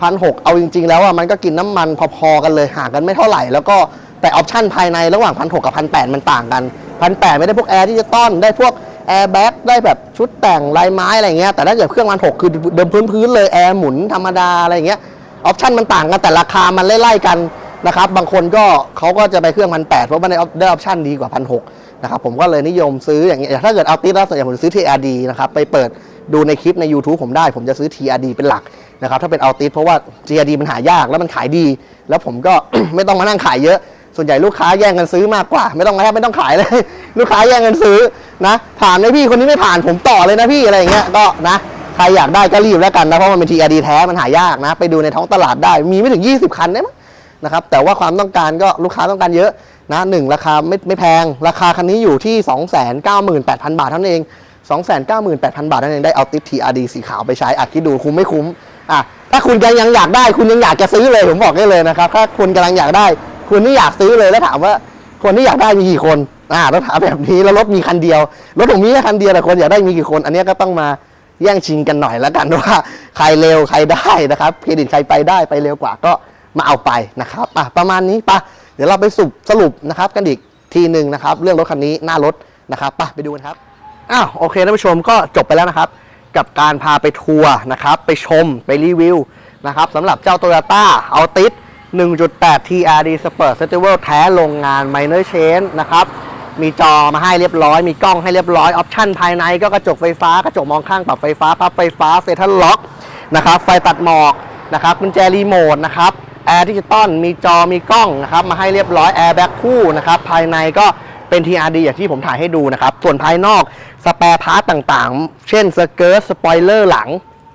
พันหกเอาจริง ๆ แล้วอะมันก็กินน้ำมันพอๆกันเลยห่างกันไม่เท่าไหร่ แล้วก็แต่ออปชั่นภายในระหว่างพันหกกับพันแปดมันต่างกันพันแปดไม่ได้พวกแอร์ที่จะต้อนได้พวกแอร์แบ็กได้แบบชุดแต่งลายไม้อะไรเงี้ยแต่ถ้าเกิดเครื่องพันหกคือเดิมพื้นๆเลยแอร์หมุนธรรมดาอะไรเงี้ยออปชั่นมันต่างกันแต่ราคามันไล่ๆกันนะครับบางคนก็เขาก็จะไปเครื่องพันแปดเพราะมันได้ได้ออปชั่นดีกว่าพันหก นะครับผมก็เลยนิยมซื้ออย่างเงี้ยถ้าเกิดเอาติสแล้วส่วนใหญ่ผมซื้อ TRD นะครับไปเปิดดูในคลิปใน YouTube ผมได้ ผมจะซื้อ TRD เป็นหลักนะครับถ้าเป็นเอาติสเพราะว่า TRD มันหายากแล้วมันขายดี แล้วผมก็ ไม่ต้องมานั่งขายเยอะ ส่วนใหญ่ลูกค้าแย่งกันซื้อมากกว่า ไม่ต้องนะไม่ต้องขายเลย ลูกค้าแย่งกันซื้อนะผ่านไหมพี่คนนี้ไม่ผ่านผมต่อเลยนะพี่อะไรอย่างเงี้ยก็นะใครอยากได้ก็รีบแล้วกันนะเพราะมันเป็น TRD แท้มันหายากนะ ไปดูในท้องตลาดได้มีไม่ถึง 20 คันได้มั้ง นะครับแต่ว่าความต้องการก็ลูกค้าต้องการเยอะนะหนึ่งราคาไม่ไม่แพง ราคาคันนี้อยู่ที่ 298,000 บาทเท่านั้นเอง 298,000 บาทเท่านั้นเองได้เอาติด TRD สีขาวไปใช้อะคิดดูคุ้มไม่คุ้มอะถ้าคุณยังยังอยากได้คุณยังอยากจะซื้อเลยผมบอกได้เลยนะครับถ้าคุณกำลังอยากได้ คุณไม่อยากซื้อเลยแล้วถามว่าคนที่อยากได้มีกี่คนอ่าต้องถามแบบนี้แล้วรถมีคันเดียวรถผมมีแค่คันเดียวแต่คนอยากได้มีกี่คน อันนี้ก็ต้องมาแย่งชิงกันหน่อยแล้วกันว่าใครเร็วใครได้นะครับเครดิตใครไปได้ไปเร็วกว่าก็ มาเอาไปนะครับอะประมาณนี้ปะเดี๋ยวเราไปสรุปสรุปนะครับกันอีกทีหนึ่งนะครับ เรื่องรถคันนี้หน้ารถนะครับปะไปดูกันครับอ้าวโอเคท่านผู้ชมก็จบไปแล้วนะครับ กับการพาไปทัวร์นะครับ ไปชมไปรีวิวนะครับสำหรับเจ้า Toyota Altis 1.8 TRD Sport Festival แท้โรงงาน Minor Change นะครับ มีจอมาให้เรียบร้อย มีกล้องให้เรียบร้อย ออปชั่นภายในก็กระจกไฟฟ้ากระจกมองข้างปรับไฟฟ้าพับไฟฟ้าเฟทัลล็อกนะครับ ไฟตัดหมอกนะครับกุญแจรีโมทนะครับ แอร์ดิจิตอลมีจอมีกล้องนะครับมาให้เรียบร้อยแอร์แบ็คคู่นะครับภายในก็เป็น TRD อย่างที่ผมถ่ายให้ดูนะครับ ส่วนภายนอกสแปร์พาร์ตต่างๆ เช่นสเกิร์ตสปอยเลอร์หลัง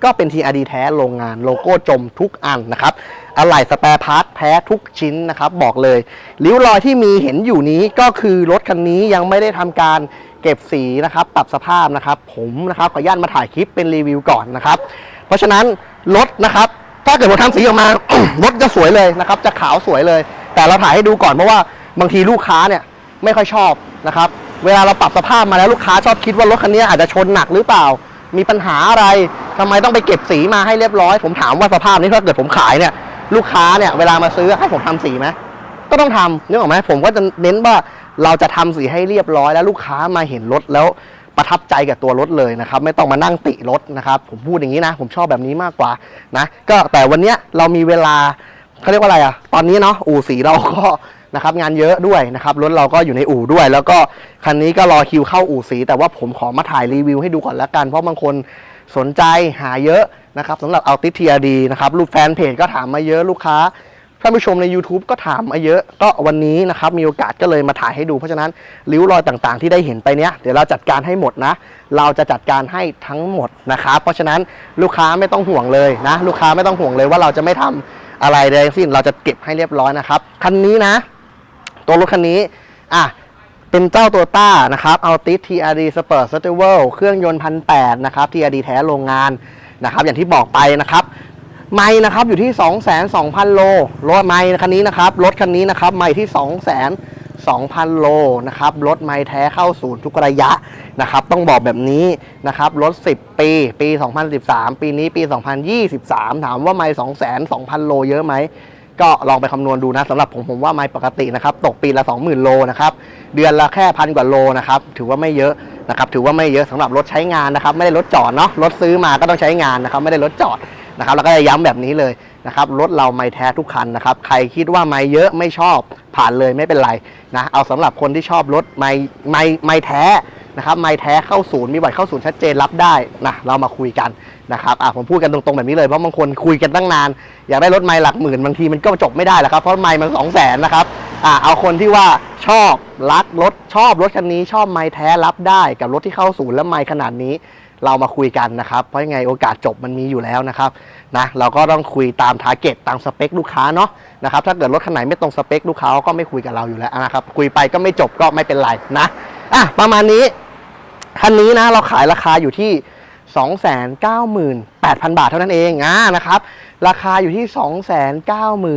ก็เป็น TRD แท้โรงงานโลโก้จมทุกอันนะครับอะไหล่สแปร์พาร์ทแท้ทุกชิ้นนะครับบอกเลยริ้วรอยที่มีเห็นอยู่นี้ก็คือรถคันนี้ยังไม่ได้ทำการเก็บสีนะครับปรับสภาพนะครับ ผมนะครับขออนุญาตมาถ่ายคลิปเป็นรีวิวก่อนนะครับ เพราะฉะนั้นรถนะครับ ถ้าเกิดผมทำสีออกมา รถจะสวยเลยนะครับ จะขาวสวยเลย แต่เราถ่ายให้ดูก่อนเพราะว่าบางทีลูกค้าเนี่ยไม่ค่อยชอบนะครับ เวลาเราปรับสภาพมาแล้วลูกค้าชอบคิดว่ารถคันนี้อาจจะชนหนักหรือเปล่า มีปัญหาอะไรทำไมต้องไปเก็บสีมาให้เรียบร้อย ผมถามว่าสภาพนี้ถ้าเกิดผมขายเนี่ย ลูกค้าเนี่ยเวลามาซื้อให้ผมทำสีไหมก็ต้องทำนึกออกไหมผมก็จะเน้นว่าเราจะทำสีให้เรียบร้อยแล้วลูกค้ามาเห็นรถแล้ว ประทับใจกับตัวรถเลยนะครับ ไม่ต้องมานั่งติรถนะครับ ผมพูดอย่างนี้นะ ผมชอบแบบนี้มากกว่านะ ก็แต่วันนี้เรามีเวลาเขาเรียกว่าอะไรอะตอนนี้เนาะอู่สีเราก็นะครับงานเยอะด้วยนะครับรถเราก็อยู่ในอู่ด้วย แล้วก็คันนี้ก็รอคิวเข้าอู่สี แต่ว่าผมขอมาถ่ายรีวิวให้ดูก่อนละกัน เพราะบางคนสนใจหาเยอะนะครับสำหรับเอาติเทีอาดีนะครับรูปแฟนเพจก็ถามมาเยอะลูกค้า ท่านผู้ชมใน YouTube ก็ถามมาเยอะ ก็วันนี้นะครับมีโอกาสก็เลยมาถ่ายให้ดู เพราะฉะนั้นริ้วรอยต่างๆ ที่ได้เห็นไปเนี้ยเดี๋ยวเราจัดการให้หมดนะ เราจะจัดการให้ทั้งหมดนะครับเพราะฉะนั้นลูกค้าไม่ต้องห่วงเลยนะ ลูกค้าไม่ต้องห่วงเลยว่าเราจะไม่ทำอะไรใดทั้งสิ้นเราจะเก็บให้เรียบร้อยนะครับคันนี้นะ ตัวรถคันนี้อะเป็นเจ้าตัวต้านะครับเอาติส TRD Sport s t i v a l เครื่องยนต์พันแปดนะครับ TRD แท้โรงงานนะครับ อย่างที่บอกไปนะครับ ไม่นะครับอยู่ที่ 2 2 0 0 0 โลรถไม่คันนี้นะครับรถคันนี้นะครับไม่ที่ 2 2 0 0 0 โลนะครับรถไม่แท้เข้าศูนย์ทุกระยะนะครับ ต้องบอกแบบนี้นะครับรถ 10 ปี ปี 2013 ปีนี้ปี 2023 ถามว่าไม่2 2 0 0 0 โลเยอะไหมก็ลองไปคำนวณดูนะสำหรับผมผมว่าไม่ปกตินะครับตกปีละ 20,000 โลนะครับเดือนละแค่พันกว่าโลนะครับถือว่าไม่เยอะนะครับถือว่าไม่เยอะสำหรับรถใช้งานนะครับไม่ได้รถจอดเนาะรถซื้อมาก็ต้องใช้งานนะครับไม่ได้รถจอด นะครับแล้วก็จะย้ำแบบนี้เลยนะครับรถเราไม่แท้ทุกคันนะครับใครคิดว่าไม่เยอะไม่ชอบผ่านเลยไม่เป็นไรนะเอาสำหรับคนที่ชอบรถไม่ไม่ไม่แท้นะครับไม่แท้เข้าศูนย์มีบัตรเข้าศูนย์ชัดเจนรับได้นะเรามาคุยกันนะครับอะผมพูดกันตรงๆแบบนี้เลยเพราะบางคนคุยกันตั้งนาน อยากได้รถไม่หลักหมื่นบางทีมันก็จบไม่ได้แหละครับเพราะไม่มันสองแสนนะครับอะเอาคนที่ว่าชอบรักรถชอบรถคันนี้ชอบไม่แท้รับได้ กับรถที่เข้าศูนย์และไม่ขนาดนี้ เรามาคุยกันนะครับ เพราะยังไงโอกาสจบมันมีอยู่แล้วนะครับนะเราก็ต้องคุยตามทาร์เก็ตตามสเปคลูกค้าเนาะนะครับถ้าเกิดรถคันไหนไม่ตรงสเปคลูกค้าก็ไม่คุยกับเราอยู่แล้วนะครับคุยไปก็ไม่จบก็ไม่เป็นไรนะอะประมาณนี้คันนี้นะเราขายราคาอยู่ที่ 298,000 บาทเท่านั้นเองอ่านะครับราคาอยู่ที่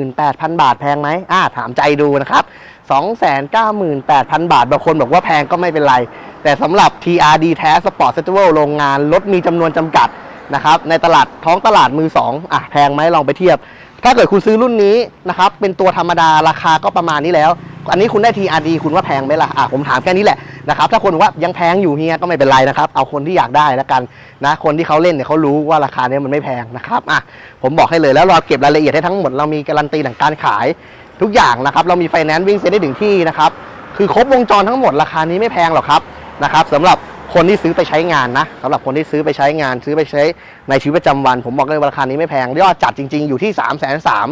298,000 บาทแพงไหมอ่าถามใจดูนะครับ 298,000 บาท บางคนบอกว่าแพงก็ไม่เป็นไร แต่สำหรับ TRD แท้ Sport Festival โรงงานรถมีจำนวนจำกัดนะครับในตลาดท้องตลาดมือ2อะแพงไหมลองไปเทียบ ถ้าเกิดคุณซื้อรุ่นนี้นะครับเป็นตัวธรรมดาราคาก็ประมาณนี้แล้ว อันนี้คุณได้ TRD คุณว่าแพงไหมล่ะอะผมถามแค่นี้แหละนะครับถ้าคนบอกว่ายังแพงอยู่เฮียก็ไม่เป็นไรนะครับ เอาคนที่อยากได้แล้วกันนะคนที่เขาเล่นเนี่ยเขารู้ว่าราคาเนี้ยมันไม่แพงนะครับอะผมบอกให้เลยแล้วเราเก็บรายละเอียดให้ทั้งหมดเรามีการันตีหลังการขาย ทุกอย่างนะครับ เรามีไฟแนนซ์วิ่งเซ็นได้ถึงที่นะครับ คือครบวงจรทั้งหมดราคานี้ไม่แพงหรอกครับนะครับสำหรับคนที่ซื้อไปใช้งานนะสำหรับคนที่ซื้อไปใช้งาน ซื้อไปใช้ในชีวิตประจำวัน ผมบอกเลยว่าราคานี้ไม่แพงยอดจัดจริง ๆอยู่ที่3ามแสนสาม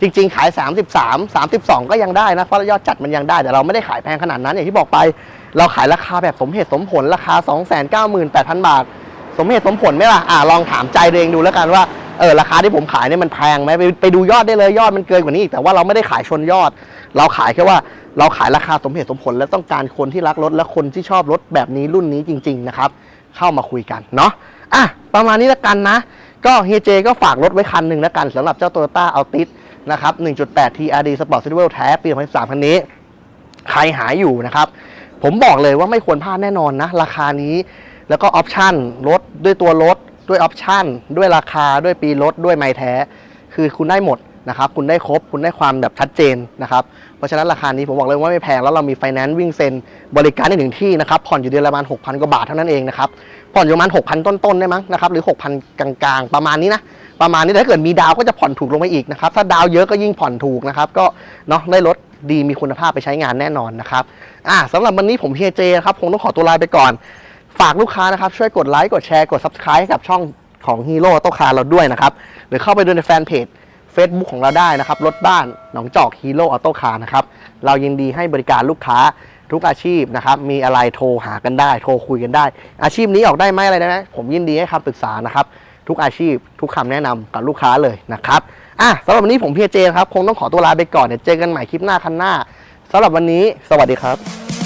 จริง ๆ ขาย 33 32 ก็ยังได้นะเพราะยอดจัดมันยังได้แต่เราไม่ได้ขายแพงขนาดนั้นอย่างที่บอกไป เราขายราคาแบบสมเหตุสมผลราคา 298,000 บาท สมเหตุสมผลไหมล่ะอ่าลองถามใจตัวเองดูแล้วกันว่า เออราคาที่ผมขายเนี่ยมันแพงไหมไปไปดูยอดได้เลยยอดมันเกินกว่านี้อีกแต่ว่าเราไม่ได้ขายชนยอด เราขายแค่ว่าเราขายราคาสมเหตุสมผล และต้องการคนที่รักรถและคนที่ชอบรถแบบนี้รุ่นนี้จริง ๆ นะครับ เข้ามาคุยกันเนาะอะประมาณนี้แล้วกันนะ ก็เฮียเจก็ฝากรถไว้คันหนึ่งแล้วกันสำหรับเจ้า Toyota Altis นะครับ 1.8 TRD Sport City World แท้ปี 2013 คันนี้ ใครหายอยู่นะครับ ผมบอกเลยว่าไม่ควรพลาดแน่นอนนะ ราคานี้ แล้วก็ออปชั่นรถด้วยตัวรถ ด้วยออปชันด้วยราคาด้วยปีรถด้วยไม้แท้ คือคุณได้หมดนะครับคุณได้ครบคุณได้ความแบบชัดเจนนะครับเพราะฉะนั้นราคานี้ผมบอกเลยว่าไม่แพงแล้วเรามีไฟแนนซ์วิ่งเซ็นบริการได้ถึงที่นะครับผ่อนอยู่เดือนละประมาณ6,000กว่าบาทเท่านั้นเองนะครับผ่อนอยู่ประมาณ6,000 ต้นๆได้มั้งนะครับหรือ 6,000 กลางๆ ประมาณนี้นะประมาณนี้ถ้าเกิดมีดาวก็จะผ่อนถูกลงไปอีกนะครับถ้าดาวเยอะก็ยิ่งผ่อนถูกนะครับก็เนาะได้รถดีมีคุณภาพไปใช้งานแน่นอนนะครับอ่าสำหรับวันนี้ผมเฮียเจครับคงต้องขอตัวลาไปก่อน ฝากลูกค้านะครับช่วยกดไลค์กดแชร์กด subscribe ให้กับช่องของฮีโร่โตคาเราด้วยนะครับ หรือเข้าไปดูในแฟนเพจ Facebook ของเราได้นะครับ รถบ้านหนองจอกฮีโร่ออโต้คาร์นะครับ เรายินดีให้บริการลูกค้าทุกอาชีพนะครับ มีอะไรโทรหากันได้ โทรคุยกันได้ อาชีพนี้ออกได้ไหมอะไรได้ไหมผมยินดีให้คำปรึกษานะครับ ทุกอาชีพ ทุกคำแนะนำกับลูกค้าเลยนะครับอะสำหรับวันนี้ผมเพียเจครับ คงต้องขอตัวลาไปก่อนเดี๋ยวเจอกันใหม่คลิปหน้าคันหน้าสำหรับวันนี้ สวัสดีครับ